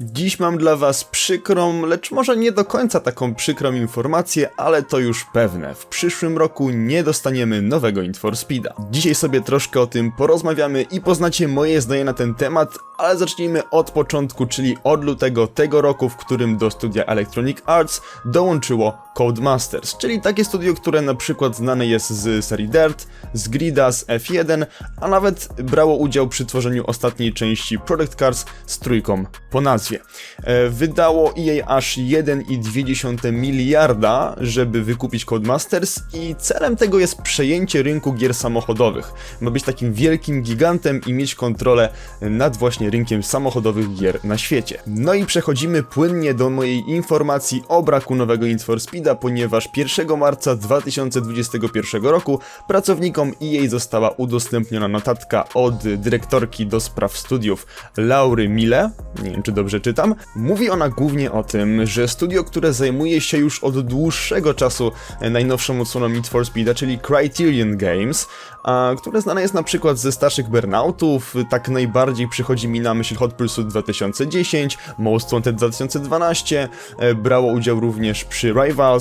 Dziś mam dla was przykrą, lecz może nie do końca taką przykrą informację, ale to już pewne. W przyszłym roku nie dostaniemy nowego Need for Speeda. Dzisiaj sobie troszkę o tym porozmawiamy i poznacie moje zdanie na ten temat, ale zacznijmy od początku, czyli od lutego tego roku, w którym do studia Electronic Arts dołączyło Codemasters, czyli takie studio, które na przykład znane jest z serii Dirt, z Grida, z F1, a nawet brało udział przy tworzeniu ostatniej części Product Cars z trójką po nazwie. E, Wydało EA aż 1,2 miliarda, żeby wykupić Codemasters i celem tego jest przejęcie rynku gier samochodowych. Ma być takim wielkim gigantem i mieć kontrolę nad właśnie rynkiem samochodowych gier na świecie. No i przechodzimy płynnie do mojej informacji o braku nowego Need for Ponieważ 1 marca 2021 roku pracownikom EA została udostępniona notatka od dyrektorki do spraw studiów Laury Mille, nie wiem czy dobrze czytam. Mówi ona głównie o tym, że studio, które zajmuje się już od dłuższego czasu najnowszą odsłoną Need for Speeda, czyli Criterion Games, a, które znane jest na przykład ze starszych Burnoutów, tak najbardziej przychodzi mi na myśl Hot Pursuit 2010, Most Wanted 2012, e, brało udział również przy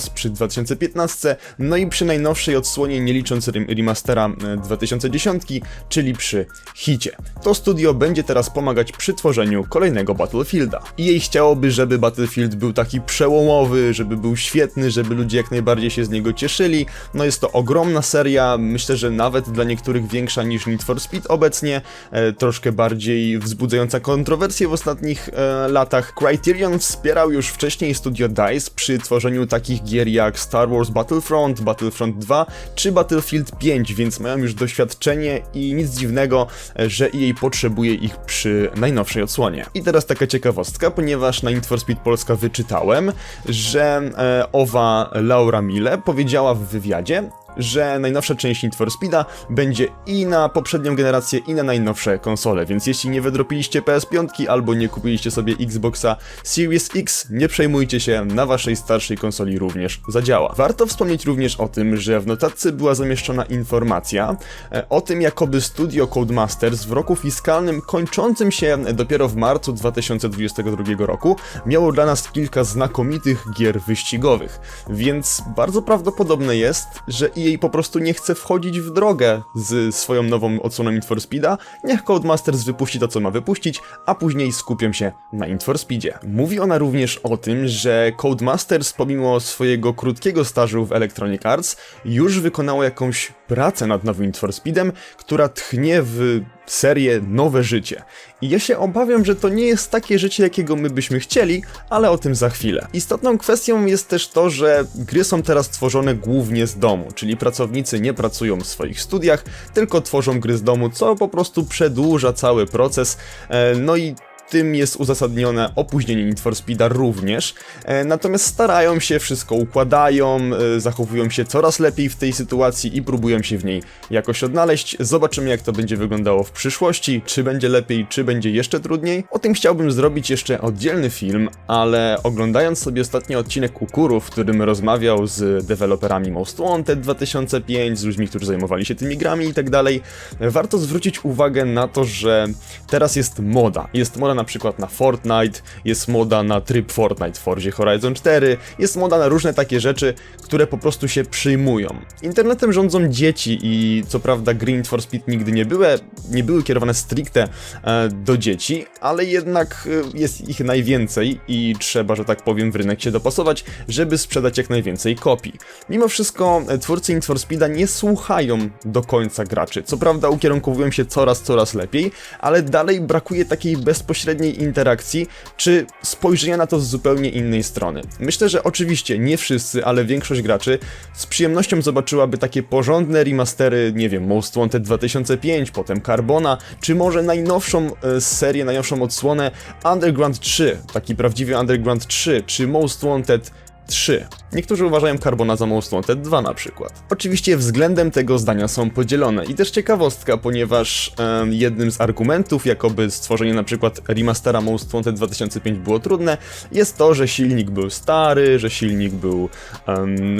Przy 2015, no i przy najnowszej odsłonie, nie licząc rem- remastera e, 2010, czyli przy Hicie. To studio będzie teraz pomagać przy tworzeniu kolejnego Battlefielda. I jej chciałoby, żeby Battlefield był taki przełomowy, żeby był świetny, żeby ludzie jak najbardziej się z niego cieszyli. No jest to ogromna seria, myślę, że nawet dla niektórych większa niż Need for Speed obecnie, e, troszkę bardziej wzbudzająca kontrowersje w ostatnich e, latach. Criterion wspierał już wcześniej studio DICE przy tworzeniu takich gier jak Star Wars Battlefront, Battlefront 2 czy Battlefield 5, więc mają już doświadczenie i nic dziwnego, że EA potrzebuje ich przy najnowszej odsłonie. I teraz taka ciekawostka, ponieważ na Need Polska wyczytałem, że e, owa Laura Mille powiedziała w wywiadzie, że najnowsza część Need for Speeda będzie i na poprzednią generację, i na najnowsze konsole, więc jeśli nie wydropiliście PS5 albo nie kupiliście sobie Xboxa Series X, nie przejmujcie się, na waszej starszej konsoli również zadziała. Warto wspomnieć również o tym, że w notatce była zamieszczona informacja e, o tym, jakoby studio Codemasters w roku fiskalnym kończącym się dopiero w marcu 2022 roku miało dla nas kilka znakomitych gier wyścigowych, więc bardzo prawdopodobne jest, że EA po prostu nie chce wchodzić w drogę z swoją nową odsłoną Need for Speeda, niech Codemasters wypuści to, co ma wypuścić, a później skupią się na Need for Speedzie. Mówi ona również o tym, że Codemasters pomimo swojego krótkiego stażu w Electronic Arts już wykonało jakąś pracę nad nowym Need for Speedem, która tchnie w serię Nowe Życie. I ja się obawiam, że to nie jest takie życie, jakiego my byśmy chcieli, ale o tym za chwilę. Istotną kwestią jest też to, że gry są teraz tworzone głównie z domu, czyli pracownicy nie pracują w swoich studiach, tylko tworzą gry z domu, co po prostu przedłuża cały proces. E, No i tym jest uzasadnione opóźnienie Need for Speeda również, e, natomiast starają się, wszystko układają, e, zachowują się coraz lepiej w tej sytuacji i próbują się w niej jakoś odnaleźć. Zobaczymy jak to będzie wyglądało w przyszłości, czy będzie lepiej, czy będzie jeszcze trudniej. O tym chciałbym zrobić jeszcze oddzielny film, ale oglądając sobie ostatni odcinek Kukuru, w którym rozmawiał z deweloperami Most Wanted 2005, z ludźmi, którzy zajmowali się tymi grami i tak dalej, warto zwrócić uwagę na to, że teraz jest moda. Jest moda na przykład na Fortnite, jest moda na tryb Fortnite w Forzie Horizon 4, jest moda na różne takie rzeczy, które po prostu się przyjmują. Internetem rządzą dzieci i co prawda Green for Speed nigdy nie były, nie były kierowane stricte e, do dzieci, ale jednak e, jest ich najwięcej i trzeba, że tak powiem, w rynek się dopasować, żeby sprzedać jak najwięcej kopii. Mimo wszystko e, twórcy Need for Speeda nie słuchają do końca graczy. Co prawda ukierunkowują się coraz, coraz lepiej, ale dalej brakuje takiej bezpośredniej interakcji, czy spojrzenia na to z zupełnie innej strony. Myślę, że oczywiście nie wszyscy, ale większość graczy z przyjemnością zobaczyłaby takie porządne remastery, nie wiem, Most Wanted 2005, potem Carbona, czy może najnowszą e, serię, najnowszą odsłonę Underground 3, taki prawdziwy Underground 3, czy Most Wanted 3. Niektórzy uważają Carbona za Wanted 2 na przykład. Oczywiście względem tego zdania są podzielone i też ciekawostka, ponieważ jednym z argumentów, jakoby stworzenie na przykład remastera Wanted 2005 było trudne, jest to, że silnik był stary, że silnik był,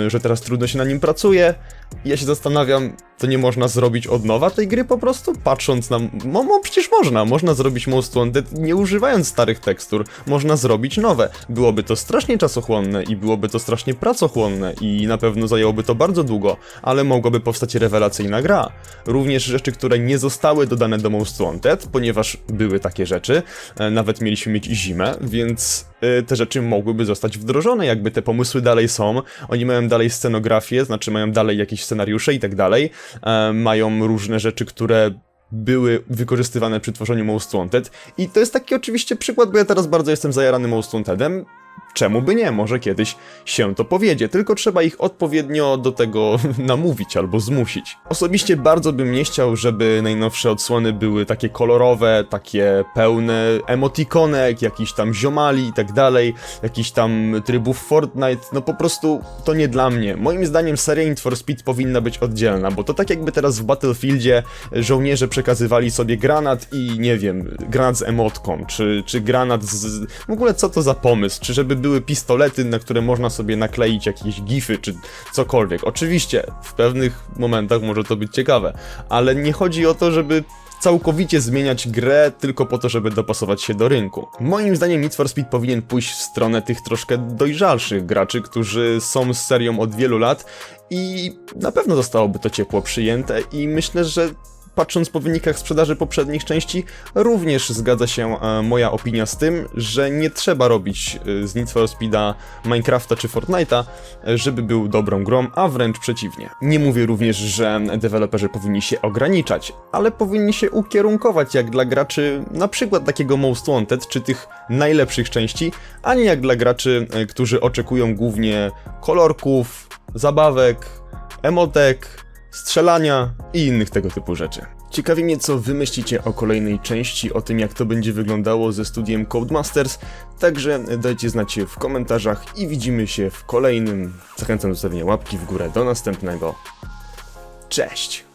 że teraz trudno się na nim pracuje. Ja się zastanawiam, to nie można zrobić od nowa tej gry po prostu? Patrząc na... No, no przecież można, można zrobić Most Wanted nie używając starych tekstur, można zrobić nowe. Byłoby to strasznie czasochłonne i byłoby to strasznie pracochłonne i na pewno zajęłoby to bardzo długo, ale mogłaby powstać rewelacyjna gra. Również rzeczy, które nie zostały dodane do Most Wanted, ponieważ były takie rzeczy, e, nawet mieliśmy mieć zimę, więc e, te rzeczy mogłyby zostać wdrożone, jakby te pomysły dalej są, oni mają dalej scenografię, znaczy mają dalej jakieś scenariusze i tak dalej, e, mają różne rzeczy, które były wykorzystywane przy tworzeniu Most Wanted. I to jest taki oczywiście przykład, bo ja teraz bardzo jestem zajarany Most Wantedem, czemu by nie, może kiedyś się to powiedzie, tylko trzeba ich odpowiednio do tego namówić albo zmusić. Osobiście bardzo bym nie chciał, żeby najnowsze odsłony były takie kolorowe, takie pełne emotikonek, jakichś tam ziomali i tak dalej, jakichś tam trybów Fortnite, no po prostu to nie dla mnie. Moim zdaniem seria Need for Speed powinna być oddzielna, bo to tak jakby teraz w Battlefieldzie żołnierze przekazywali sobie granat i nie wiem, granat z emotką, czy, czy granat z... w ogóle co to za pomysł, czy żeby były pistolety, na które można sobie nakleić jakieś gify, czy cokolwiek. Oczywiście, w pewnych momentach może to być ciekawe, ale nie chodzi o to, żeby całkowicie zmieniać grę tylko po to, żeby dopasować się do rynku. Moim zdaniem Need for Speed powinien pójść w stronę tych troszkę dojrzalszych graczy, którzy są z serią od wielu lat i na pewno zostałoby to ciepło przyjęte i myślę, że patrząc po wynikach sprzedaży poprzednich części, również zgadza się e, moja opinia z tym, że nie trzeba robić e, z Need for Speeda Minecrafta czy Fortnite'a, e, żeby był dobrą grą, a wręcz przeciwnie. Nie mówię również, że deweloperzy powinni się ograniczać, ale powinni się ukierunkować jak dla graczy na przykład takiego Most Wanted, czy tych najlepszych części, a nie jak dla graczy, którzy oczekują głównie kolorków, zabawek, emotek, strzelania i innych tego typu rzeczy. Ciekawi mnie, co wy myślicie o kolejnej części, o tym, jak to będzie wyglądało ze studiem Codemasters, także dajcie znać w komentarzach i widzimy się w kolejnym. Zachęcam do zostawienia łapki w górę. Do następnego. Cześć!